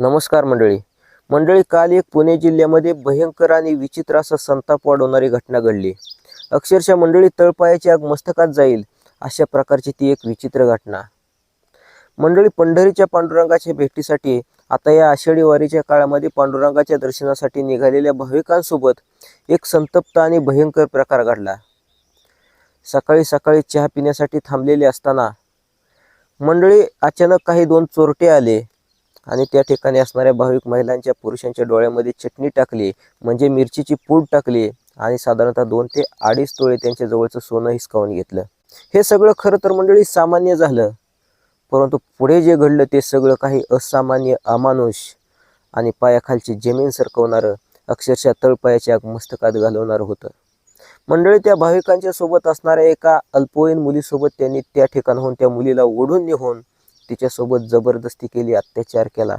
नमस्कार मंडळी. मंडळी काल एक पुणे जिल्ह्यामध्ये भयंकर आणि विचित्र असा संताप वाढवणारी घटना घडली. अक्षरशः मंडळी तळपायाची आग मस्तकात जाईल अशा प्रकारची ती एक विचित्र घटना. मंडळी पंढरीच्या पांडुरंगाच्या भेटीसाठी आता या आषाढी वारीच्या काळामध्ये पांडुरंगाच्या दर्शनासाठी निघालेल्या भाविकांसोबत एक संतप्त आणि भयंकर प्रकार घडला. सकाळी सकाळी चहा पिण्यासाठी थांबलेले असताना मंडळी अचानक काही दोन चोरटे आले. आणि त्या ठिकाणी असणाऱ्या भाविक महिलांच्या पुरुषांच्या डोळ्यामध्ये चटणी टाकली म्हणजे मिरचीची पूड टाकली आणि साधारणतः दोन ते अडीच तोळे त्यांच्या जवळचं सोनं हिसकावून घेतलं. हे सगळं खरं तर मंडळी सामान्य झालं परंतु पुढे जे घडलं ते सगळं काही असामान्य अमानुष आणि पायाखालची जमीन सरकवणारं अक्षरशः तळपायाच्या मस्तकात घालवणारं होतं. मंडळी त्या भाविकांच्या सोबत असणाऱ्या एका अल्पवयीन मुलीसोबत त्यांनी त्या ठिकाणाहून त्या मुलीला ओढून नेहून तिच्यासोबत जबरदस्ती केली अत्याचार केला.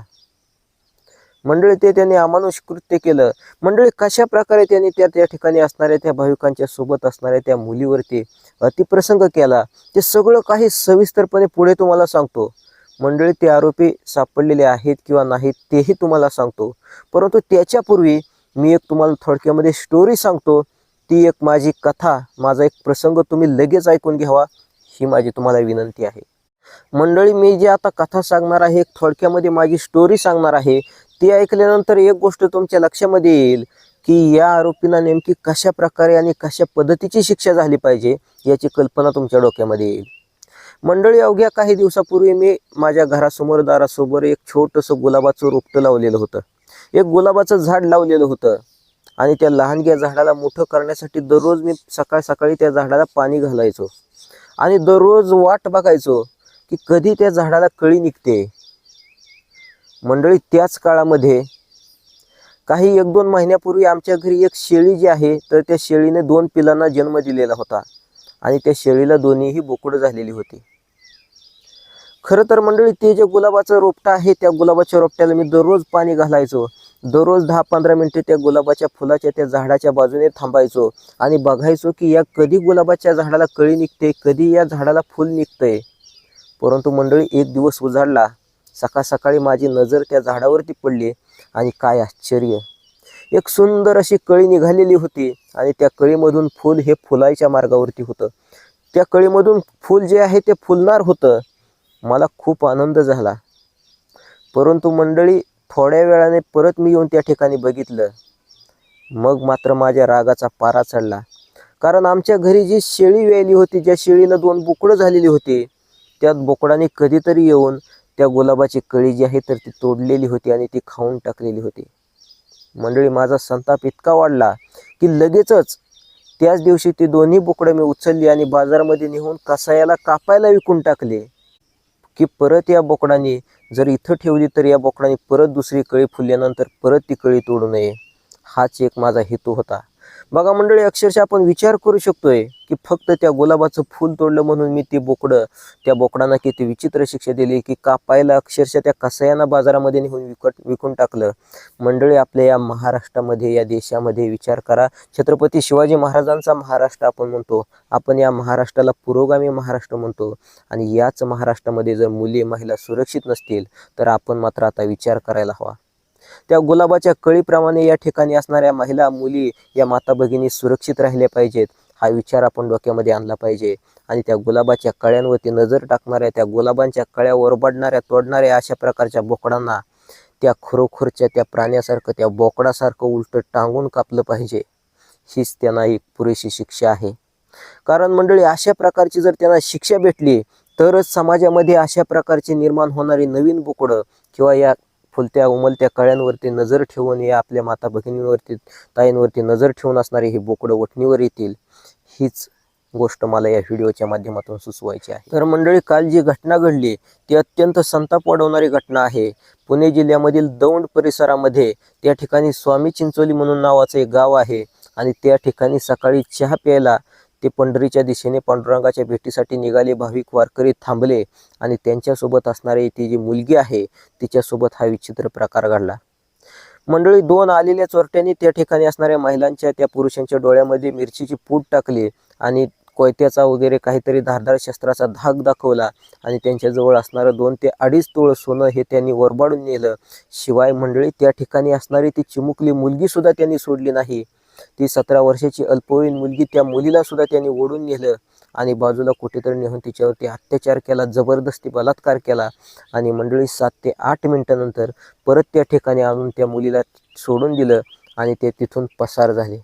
मंडळी ते त्याने अमानुष कृत्य केलं. मंडळी कशा प्रकारे त्यांनी त्या त्या ठिकाणी असणाऱ्या त्या भाविकांच्या सोबत असणाऱ्या त्या मुलीवरती अतिप्रसंग केला? ते सगळं काही सविस्तरपणे पुढे तुम्हाला सांगतो. मंडळी ते आरोपी सापडलेले आहेत किंवा नाहीत तेही तुम्हाला सांगतो. परंतु त्याच्यापूर्वी मी एक तुम्हाला थोडक्यामध्ये स्टोरी सांगतो. ती एक माझी कथा माझा एक प्रसंग तुम्ही लगेच ऐकून घ्यावा ही माझी तुम्हाला विनंती आहे. मंडळी मी जी आता कथा सांगणार आहे एक थोडक्यामध्ये माझी स्टोरी सांगणार आहे ती ऐकल्यानंतर एक गोष्ट तुमच्या लक्षामध्ये येईल की या आरोपींना नेमकी कशा प्रकारे आणि कशा पद्धतीची शिक्षा झाली पाहिजे याची कल्पना तुमच्या डोक्यामध्ये येईल. मंडळी अवघ्या काही दिवसापूर्वी मी माझ्या घरासमोर दारासमोर एक छोटंसं गुलाबाचं रोपटं लावलेलं होतं. एक गुलाबाचं झाड लावलेलं होतं आणि त्या लहानग्या झाडाला मोठं करण्यासाठी दररोज मी सकाळ सकाळी त्या झाडाला पाणी घालायचो आणि दररोज वाट बघायचो. की कधी त्या झाडाला कळी निघते? मंडळी त्याच काळामध्ये काही एक दोन महिन्यापूर्वी आमच्या घरी एक शेळी जी आहे तर त्या शेळीने दोन पिलांना जन्म दिलेला होता आणि त्या शेळीला दोन्हीही बोकडं झालेली होती. खरं तर मंडळी ते जे गुलाबाचं रोपटं आहे त्या गुलाबाच्या रोपट्याला मी दररोज पाणी घालायचो. दररोज दहा पंधरा मिनिटे त्या गुलाबाच्या फुलाच्या त्या झाडाच्या बाजूने थांबायचो आणि बघायचो की या कधी गुलाबाच्या झाडाला कळी निघते कधी या झाडाला फुल निघतंय. परंतु मंडळी एक दिवस उजाडला. सकाळ सकाळी माझी नजर त्या झाडावरती पडली आणि काय आश्चर्य. एक सुंदर अशी कळी निघालेली होती आणि त्या कळीमधून फूल हे फुलायच्या मार्गावरती होतं. त्या कळीमधून फूल जे आहे ते फुलणार होतं. मला खूप आनंद झाला. परंतु मंडळी थोड्या वेळाने परत मी येऊन त्या ठिकाणी बघितलं. मग मात्र माझ्या रागाचा पारा चढला. कारण आमच्या घरी जी शेळी व्यायली होती ज्या शेळीनं दोन बुकडं झालेली होती त्यात बोकडाने कधीतरी येऊन त्या गुलाबाची कळी जी आहे तर ती तोडलेली होती आणि ती खाऊन टाकलेली होती. मंडळी माझा संताप इतका वाढला की लगेचच त्याच दिवशी ती दोन्ही बोकडं मी उचलली आणि बाजारामध्ये नेऊन कसायाला कापायला विकून टाकले. की परत या बोकडाने जर इथं ठेवली तर या बोकडाने परत दुसरी कळी फुलल्यानंतर परत ती कळी तोडू नये. हाच एक माझा हेतू होता. बघा मंडळी अक्षरशः आपण विचार करू शकतोय की फक्त त्या गुलाबाचं फूल तोडलं म्हणून मी ते बोकडं त्या बोकडांना किती विचित्र शिक्षा दिली की कापायला अक्षरशः त्या कसायांना बाजारामध्ये नेऊन विकट विकून टाकलं. मंडळी आपल्या या महाराष्ट्रामध्ये या देशामध्ये विचार करा. छत्रपती शिवाजी महाराजांचा महाराष्ट्र आपण म्हणतो. आपण या महाराष्ट्राला पुरोगामी महाराष्ट्र म्हणतो. आणि याच महाराष्ट्रामध्ये जर मुली महिला सुरक्षित नसतील तर आपण मात्र आता विचार करायला हवा. त्या गुलाबाच्या कळीप्रमाणे या ठिकाणी असणाऱ्या महिला मुली या माता भगिनी सुरक्षित राहिल्या पाहिजेत. हा विचार आपण डोक्यामध्ये आणला पाहिजे. आणि त्या गुलाबाच्या कळ्यांवरती नजर टाकणाऱ्या त्या गुलाबांच्या कळ्या ओरबडणाऱ्या तोडणाऱ्या अशा प्रकारच्या बोकडांना त्या खरोखरच्या त्या प्राण्यासारखं त्या बोकडासारखं उलट टांगून कापलं पाहिजे. हीच त्यांना एक पुरेशी शिक्षा आहे. कारण मंडळी अशा प्रकारची जर त्यांना शिक्षा भेटली तरच समाजामध्ये अशा प्रकारचे निर्माण होणारी नवीन बोकडं किंवा या फुलत्या उमलत्या कळ्यांवरती नजर ठेवून या आपल्या माता भगिनींवरती ताईंवरती नजर ठेवून असणारे हे बोकडं वठणीवर येतील हीच गोष्ट मला या व्हिडिओच्या माध्यमातून सुचवायची आहे. तर मंडळी काल जी घटना घडली ती अत्यंत संताप वाढवणारी घटना आहे. पुणे जिल्ह्यामधील दौंड परिसरामध्ये त्या ठिकाणी स्वामी चिंचोली म्हणून नावाचं एक गाव आहे आणि त्या ठिकाणी सकाळी चहा प्यायला ते पंढरीच्या दिशेने पांडुरंगाच्या भेटीसाठी निघाले. भाविक वारकरी थांबले आणि त्यांच्यासोबत असणारी ती जी मुलगी आहे तिच्यासोबत हा विचित्र प्रकार घडला. मंडळी दोन आलेल्या चोरट्यांनी त्या ठिकाणी असणाऱ्या महिलांच्या त्या पुरुषांच्या डोळ्यामध्ये मिरचीची पूड टाकली आणि कोयत्याचा वगैरे काहीतरी धारदार शस्त्राचा धाक दाखवला आणि त्यांच्याजवळ असणारं दोन ते अडीच तोळ सोनं हे त्यांनी वरबाडून नेलं. शिवाय मंडळी त्या ठिकाणी असणारी ती चिमुकली मुलगीसुद्धा त्यांनी सोडली नाही. ती सतरा वर्षाची अल्पवयीन मुलगी त्या मुलीला सुद्धा त्यांनी ओढून नेलं आणि बाजूला कुठेतरी नेऊन तिच्यावरती अत्याचार केला जबरदस्ती बलात्कार केला आणि मंडळी सात ते आठ मिनटानंतर परत त्या ठिकाणी आणून त्या मुलीला सोडून दिलं आणि ते तिथून पसार झाले.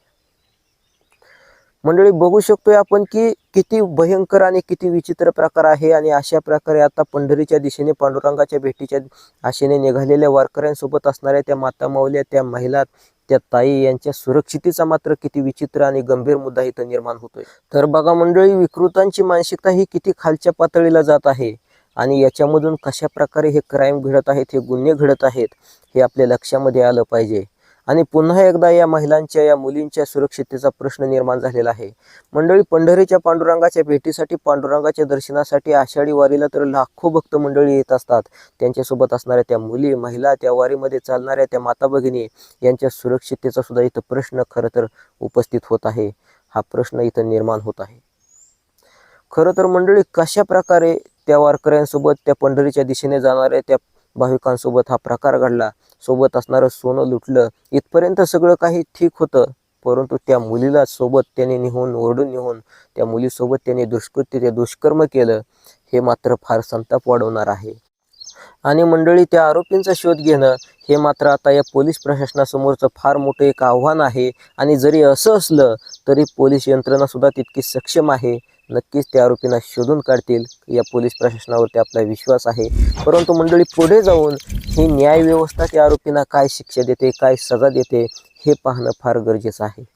मंडळी बघू शकतोय आपण की किती भयंकर आणि किती विचित्र प्रकार आहे आणि अशा प्रकारे आता पंढरीच्या दिशेने पांडुरंगाच्या भेटीच्या आशेने निघालेल्या वारकऱ्यांसोबत असणाऱ्या त्या माता माऊल्या त्या महिला त्या ताई यांच्या सुरक्षितेचा मात्र किती विचित्र आणि गंभीर मुद्दा इथं निर्माण होतोय. तर बघा मंडळी विकृतांची मानसिकता ही किती खालच्या पातळीला जात आहे आणि याच्यामधून कशा प्रकारे हे क्राईम घडत आहेत हे गुन्हे घडत आहेत हे आपल्या लक्षामध्ये आलं पाहिजे. आणि पुन्हा एकदा या महिलांच्या या मुलींच्या सुरक्षिततेचा प्रश्न निर्माण झालेला आहे. मंडळी पंढरीच्या पांडुरंगाच्या भेटीसाठी पांडुरंगाच्या दर्शनासाठी आषाढी वारीला तर लाखो भक्त मंडळी येत असतात. त्यांच्यासोबत असणाऱ्या त्या मुली महिला त्या वारीमध्ये चालणाऱ्या त्या माता भगिनी यांच्या सुरक्षिततेचा सुद्धा इथं प्रश्न खरं तर उपस्थित होत आहे. हा प्रश्न इथं निर्माण होत आहे. खरं तर मंडळी कशा प्रकारे त्या वारकऱ्यांसोबत त्या पंढरीच्या दिशेने जाणाऱ्या त्या भाविकांसोबत हा प्रकार घडला. सोबत असणारं सोनं लुटलं. इथपर्यंत सगळं काही ठीक होतं. परंतु त्या मुलीला सोबत त्याने निहून ओरडून निहून त्या मुलीसोबत त्याने दुष्कृत्य ते दुष्कर्म केलं. हे मात्र फार संताप वाढवणार आहे. आणि मंडळी त्या आरोपींचा शोध घेणं हे मात्र आता या पोलीस प्रशासनासमोरचं फार मोठं एक आव्हान आहे. आणि जरी असं असलं तरी पोलीस यंत्रणासुद्धा तितकी सक्षम आहे. नक्कीच त्या आरोपींना शोधून काढतील. या पोलीस प्रशासनावरती आपला विश्वास आहे. परंतु मंडळी पुढे जाऊन ही न्यायव्यवस्था त्या आरोपींना काय शिक्षा देते काय सजा देते हे पाहणं फार गरजेचं आहे.